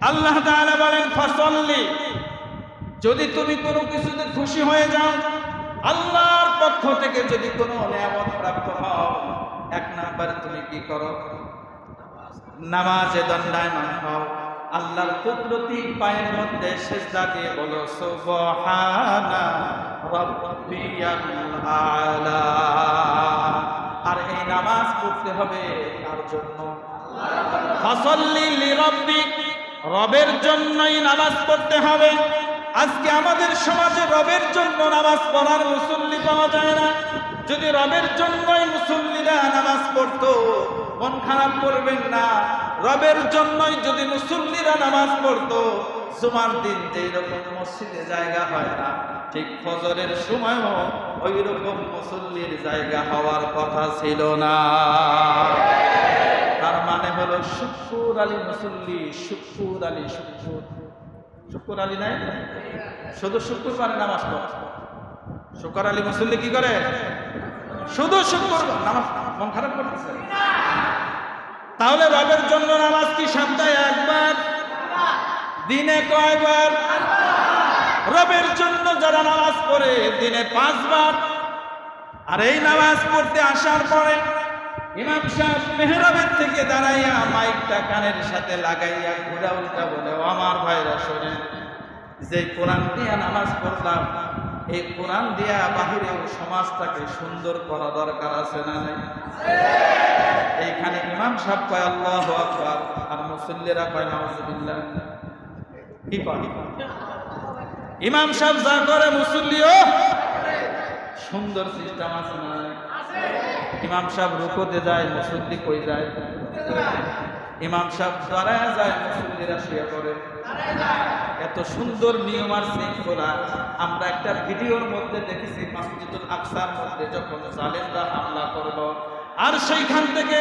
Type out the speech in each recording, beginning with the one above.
আল্লাহ তাআলা বলেন, ফসল্লি। যদি তুমি কোনো কিছুতে খুশি হয়ে যাও, আল্লাহর পক্ষ থেকে যদি কোনো নিয়ামত প্রাপ্ত হও, এক নাম্বার তুমি কি করো? নামাজে দণ্ডায়মান হও। আল্লাহর কুদরতি পায়ের মধ্যে সেজদা দিয়ে বলো, সুবহানা আলা। আর এই নামাজ পড়তে হবে কার জন্য? ফাসল্লি লিরাব্বিক রবের জন্যই নামাজ পড়তে হবে। আজকে আমাদের সমাজে রবের জন্য নামাজ পড়ার মুসল্লি পাওয়া যায় না। যদি রবের জন্যই মুসল্লিরা নামাজ পড়তো, মন খারাপ করবেন না। রবের জন্যই যদি মুসল্লিরা নামাজ পড়তো, জুমার দিন যেই রকম মসজিদে জায়গা হয় না, ঠিক ফজরের সময়ও ওই রকম মুসল্লির জায়গা হওয়ার কথা ছিল না। তার মানে হলো শুকুর আলী মুসল্লি, শুকুর আলী, শুকুর। শুকুর আলী নাই? শুধু শুক্রবার নামাজ পড়ে। শুকর আলী মুসল্লি কি করে? শুধু শুক্র নামাজ মন খারাপ করতেছে? তাহলে রবের জন্য নামাজ কি সপ্তাহে একবার? দিনে কয়বার? রবের জন্য যারা নামাজ পড়ে, দিনে পাঁচবার। আর এই নামাজ পড়তে আসার পরে ইমাম সাহেব মেহরাবের থেকে দাঁড়াইয়া মাইকটা কানের সাথে লাগাইয়া ঘুরা উল্টা বলে আমার ভাইরা শোনেন যে কোরআন দিয়া নামাজ পড়লাম, এই কোরআন দিয়া বাহিরেও সমাজটাকে সুন্দর করা দরকার আছে না নাই? এইখানে ইমাম সাহেব কয়, আল্লাহ আকবার। আর মুসল্লিরা কয়, নাউজুবিল্লাহ। কি ইমাম সাহেব যা করে মুসল্লিও, সুন্দর সিস্টেম আছে না নাই? ইমাম সাহেব রুকোতে যায়, মুসল্লি কই যায়? ইমাম সাহেব দাঁড়ায় যায়, মুসল্লিরা শুয়ে পড়ে। এত সুন্দর নিয়ম আর শৃঙ্খলা। আমরা একটা ভিডিওর মধ্যে দেখেছি, মসজিদুল আকসার মধ্যে যখন জালেমরা হামলা করল, আর সেইখান থেকে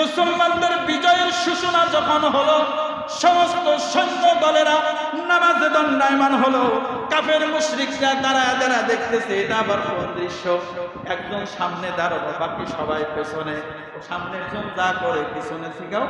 মুসলমানদের বিজয়ের সূচনা যখন হলো, সমস্ত সৈন্য দলেরা নামাজে দণ্ডায়মান হলো। কাফের মুশরিকরা দাঁড়া দাঁড়া দেখতেছে, এটা আবার কোন দৃশ্য? একজন সামনে দাঁড়ানো বাকি সবাই পেছনে। ও সামনের জন যা করে, পিছনে শিখাও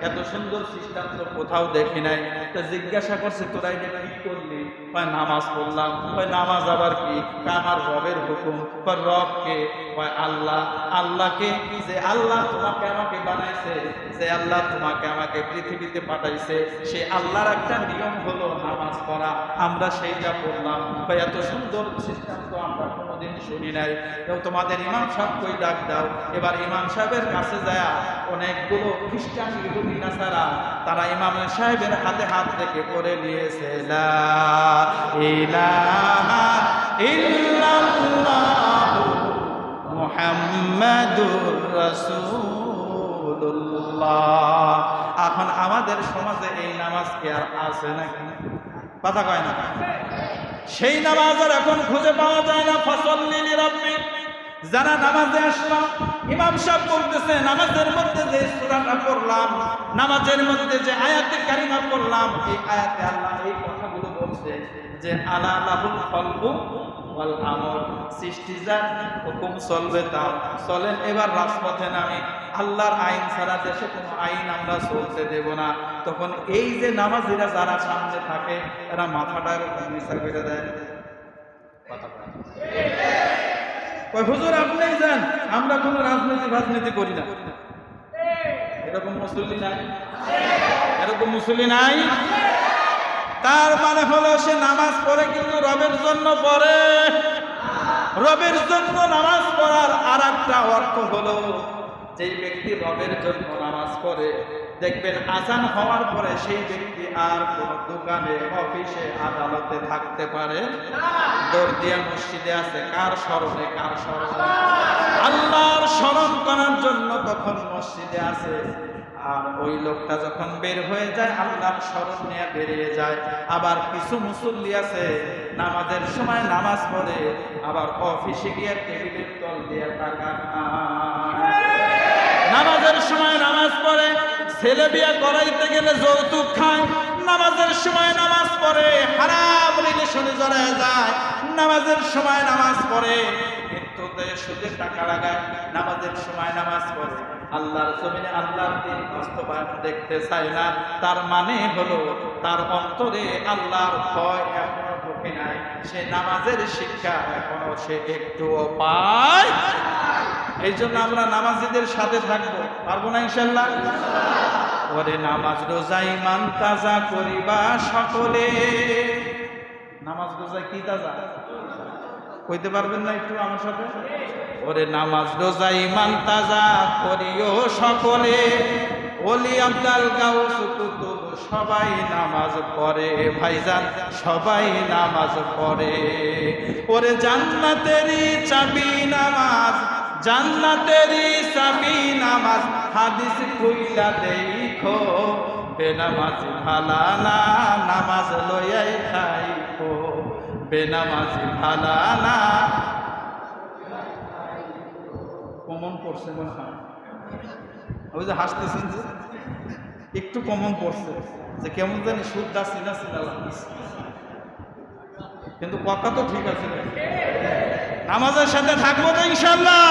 এত সুন্দর সিস্টেম তো কোথাও দেখি নাই। তা জিজ্ঞাসা করছে, তোরা এটা কি করলি? কয়, নামাজ পড়লাম। কয়, নামাজ আবার কি? আমার রবের হুকুম। কয় রবকে কয়, আল্লাহ। আল্লাহকে যে আল্লাহ তোমাকে আমাকে বানাইছে। যে আল্লাহ তোমাকে আমাকে পৃথিবীতে পাঠাইছে। সে আল্লাহর একটা নিয়ম হলো, নামাজ পড়া, আমরা সেইটা পড়লাম। কয় এত সুন্দর সিস্টেম তো আমরা কোনোদিন শুনি নাই। এবং তোমাদের ইমাম সাহেব কই ডাক দাও? এবার ইমাম সাহেবের কাছে যায়, অনেকগুলো খ্রিস্টান ইহুদি নাসারা, তারা ইমাম সাহেবের হাতে হাত রেখে করে নিয়েছে মুহাম্মাদুর রাসূলুল্লাহ। এখন আমাদের সমাজে এই নামাজ কি আর আছে নাকি? কথা কয় না। সেই নামাজ আর এখন খুঁজে পাওয়া যায় না। ফসল লিলি রব্বি যারা নামাজে আসলাম ইমাম সাহেব বলতেছে, নামাজের মধ্যে যে সূরাটা পড়লাম, নামাজের মধ্যে যে আয়াতে কারিমা পড়লাম, এই আয়াতে আল্লাহ এই কথাগুলো বলছে যে, আলা লাহুল খলকু ওয়াল আমল সৃষ্টি যার হুকুম চলবে তার। চলেন এবার রাজপথে নামি। আল্লাহর আইন ছাড়া দেশে কোনো আইন আমরা চলতে দেব না। তখন এই যে নামাজিরা যারা সামনে থাকে, এরা মাথাটা নিচা করে দেয় কথা হুজুর আপনিই যান, আমরা কোনো রাজনীতি রাজনীতি করি না। এরকম মুসল্লি নাই? এরকম মুসল্লি নাই? তার মানে হলো সে নামাজ পড়ে কিন্তু রবের জন্য পড়ে। রবের জন্য নামাজ পড়ার আর একটা অর্থ হলো যেই ব্যক্তি রবের জন্য নামাজ পড়ে দেখবেন আজান হওয়ার পরে সেই ব্যক্তি আর কোন দোকানে, অফিসে, আদালতে থাকতে পারে। দর্দিয়া মসজিদে আছে। কার স্মরণে? কার স্মরণে? আল্লাহর স্মরণ করার জন্য তখন মসজিদে আছে। আর ওই লোকটা যখন বের হয়ে যায়, আল্লাহর স্মরণ নিয়ে বেরিয়ে যায়। আবার কিছু মুসল্লি আছে, নামাজের সময় নামাজ পড়ে, আবার অফিসে গিয়ে টেবিলের তল দিয়ে টাকা নামাজের সময় নামাজ পড়ে, ছেলে বিয়ে করাইতে গেলে যৌতুক খায়। নামাজের সময় নামাজ পড়ে, হারাম রিলেশনে জড়ায় যায়। নামাজের সময় নামাজ পড়ে টাকা লাগায়, নামাজের সময় নামাজ আল্লাহর আল্লাহর দিন দেখতে না। তার মানে হলো, তার অন্তরে আল্লাহর ভয় এখনও ঢোকে নাই। সে নামাজের শিক্ষা এখনও সে একটুও পায় এই জন্য আমরা নামাজিদের সাথে থাকব। পারব না ইনশাল্লাহ নামাজ রোজা ইমান তাজা করিবা সকলে। নামাজ রোজা কি তাজা? কইতে পারবেন না একটু আমার সাথে? ওরে নামাজ রোজা ইমান তাজা করিও সকলে। ওলি আব্দাল কুতুব, সবাই নামাজ পড়ে। ভাইজান, সবাই নামাজ পড়ে। ওরে জান্নাতেরই চাবি নামাজ, জান্নাতেরই চাবি নামাজ। হাদিস কইলা দেখো, বেনামাজি ভালা না নামাজ বেনামাজি ভালা না। কমন পড়ছে মনে হয়। ওই যে হাসতেছেন যে, একটু কমন করছে যে কেমন জানি সুদ সিনা না কিন্তু কথা তো ঠিক আছে। নামাজের সাথে থাকব তো ইনশাল্লাহ